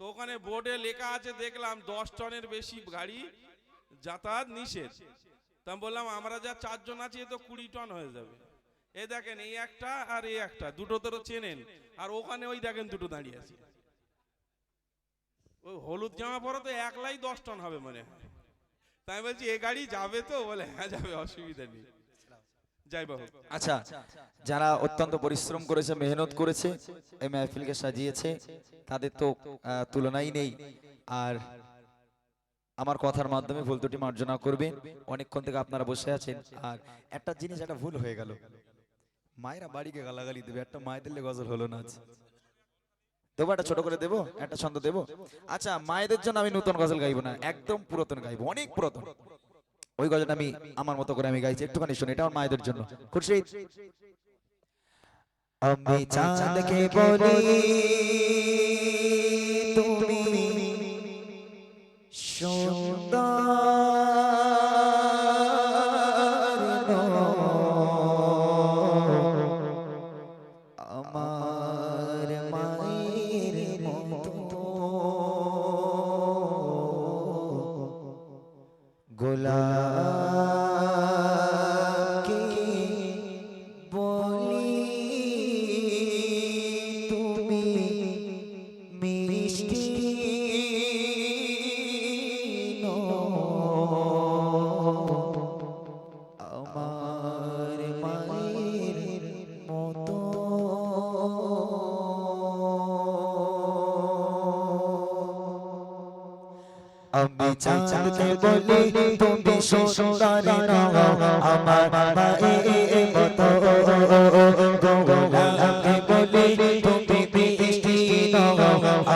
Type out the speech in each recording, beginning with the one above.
তো ওখানে বোর্ডে লেখা আছে, দেখলাম দশ টনের বেশি গাড়ি যাতায়াত নিষেধ। তা বললাম, আমরা যা চারজন আছি, এ তো কুড়ি টন হয়ে যাবে। এ দেখেন এই একটা আর এই একটা দুটো তো চেনেন। আর ওখানে ওই দেখেন দুটো দাঁড়িয়ে আছে। ওই হলুদ জামা পরে তো একলাই দশ টন হবে মনে হয়। তাই বলছি, এ গাড়ি যাবে তো? বলে হ্যাঁ যাবে, অসুবিধা নেই। আচ্ছা যারা অত্যন্ত পরিশ্রম করেছে, মেহনত করেছে, এই মেহফিলকে সাজিয়েছে, তাদের তো তুলনাই নেই। আর আমার কথার মাধ্যমে ভুল ত্রুটি মার্জনা অনেকক্ষণ থেকে আপনারা বসে আছেন। আর একটা জিনিস, একটা ভুল হয়ে গেল। মায়েরা বাড়িকে গালাগালি দেবে। একটা মায়েদের গজল হলো না দেবো, একটা ছোট করে দেবো, একটা ছন্দ দেবো। আচ্ছা মায়েদের জন্য আমি নতুন গজল গাইবো না, একদম পুরাতন গাইবো, অনেক পুরাতন। ওই গজলটা আমি আমার মতো করে আমি গাইছি, একটুখানি শুনি, এটা আমার মায়েদের জন্য। খুশি আমি চাঁদকে বলি গোলাপকে আমি চাঁদকে বলি তুমি সুন্দরী নও। আমার মায়ের মতো গোলাপকে বলি তুমি মিষ্টি নও।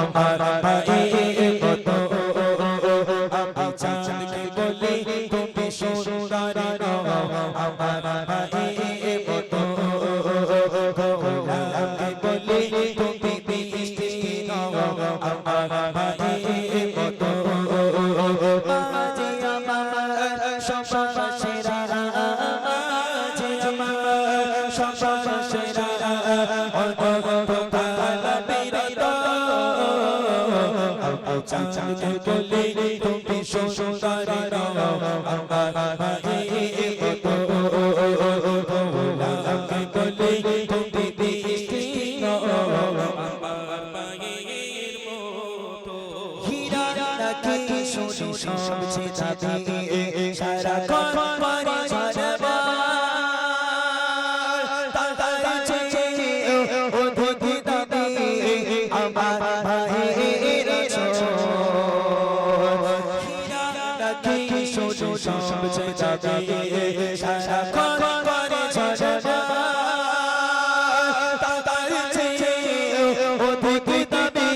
আমার মায়ের মতো আমি চাঁদকে বলি তুমি সুন্দরী নও। আমার মায়ের চাচাকে বলি তুমি সুন্দরী বলি তুমি মতো হীরা নাকি শুনি সবচেয়ে দাবি সারাক্ষণ পারি ঝরবা তার চেয়ে অধিক দাবি আমার ভাইয়ের ছোট হীরা নাকি শুনি সবচেয়ে দাবি সারাক্ষণ পারি ঝরবা তার চেয়ে অধিক দাবি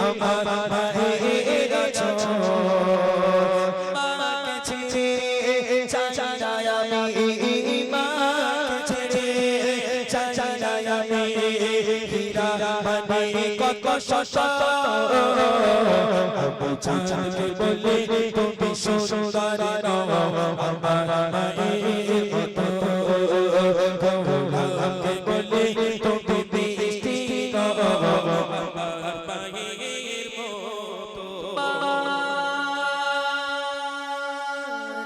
আমার ভাইয়ের হীরা মানে কত শত আমি চাচাকে বলি তুমি সুন্দরী আমার মায়ের মতো গোলাপকে বলি তুমি মিষ্টি আমার মায়ের মতো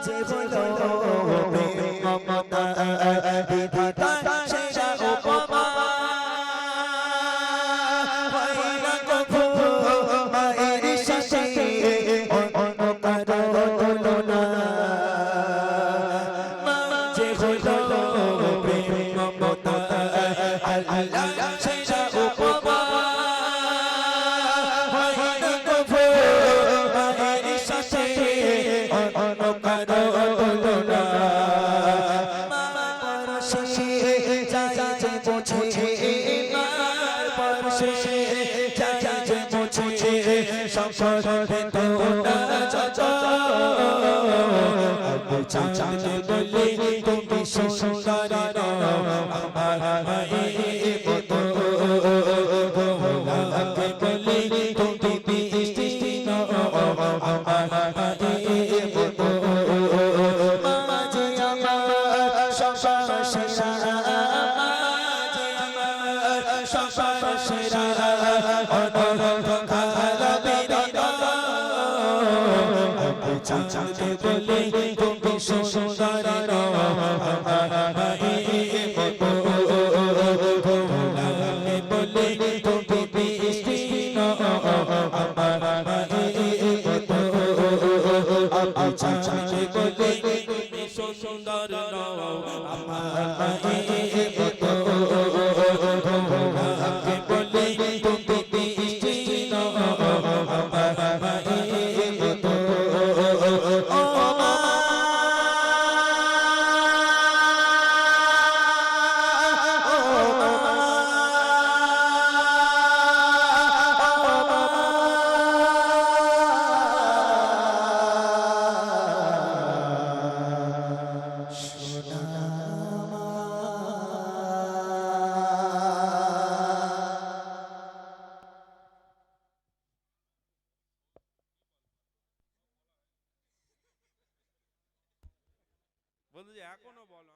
যে হলো মমতা বিধাতা পরশে যায় যে বোঝে তো না যত আমি চাঁদকে বলি তুমি সুন্দরী আমার মায়ের বলে বলছে এখনও বলো